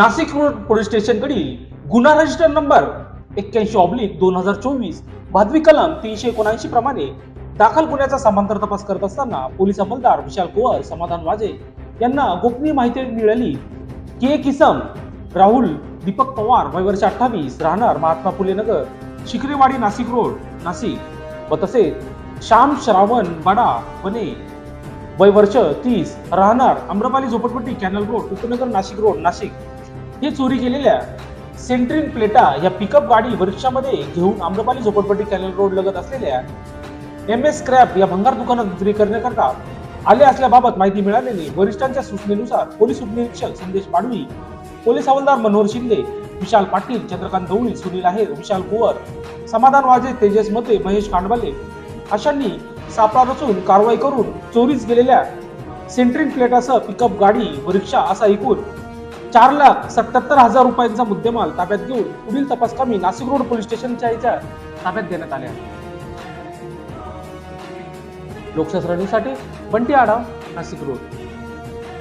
Nashik road police स्टेशनकडील गुन्हा register number एक्क्याऐंशी oblique दोन हजार चोवीस भादवी कलम तीनशे एकोणऐंशी प्रमाणे दाखल गुन्ह्याचा समांतर तपास करत असताना पोलीस अंमलदार विशाल कुवर समाधान वाजे यांना गोपनीय माहिती मिळाली. की. एक राहुल दीपक पवार वय वर्ष अठ्ठावीस राहणार महात्मा फुले नगर शिकरेवाडी नाशिक रोड नाशिक. व तसेच श्याम श्रावण बडा वने वय वर्ष तीस राहणार आम्रपाली झोपडपट्टी कॅनल रोड उपनगर नाशिक रोड नाशिक. हे चोरी केलेल्या सेंट्रिन प्लेटा या पिकअप गाडी वृक्षामध्ये घेऊन आम्रपाली झोपडपट्टी कॅनल रोड लगत असलेल्या एम एस क्रॅप या भंगार दुकानात विक्री करण्याकरता आले असल्याबाबत माहिती मिळालेली वरिष्ठांच्या सूचनेनुसार पोलीस उपनिरीक्षक संदेश पाडवी पोलीस हवालदार मनोहर शिंदे विशाल पाटील चंद्रकांत गवळी सुनील आहेर विशाल कुवर समाधान वाजे तेजस मते महेश कांडवाले अशांनी सापळा रचून कारवाई करून चोरीस गेलेल्या सेंट्रिन प्लेटासह पिकअप गाडी व रिक्षा असा एकूण चार लाख सत्याहत्तर हजार रुपयांचा मुद्देमाल ताब्यात घेऊन पुढील तपास कामी नाशिक रोड पोलीस स्टेशनच्या याच्या ताब्यात देण्यात आले आहे. लोकशास्त्रणीसाठी बंटी आढाव नाशिक रोड.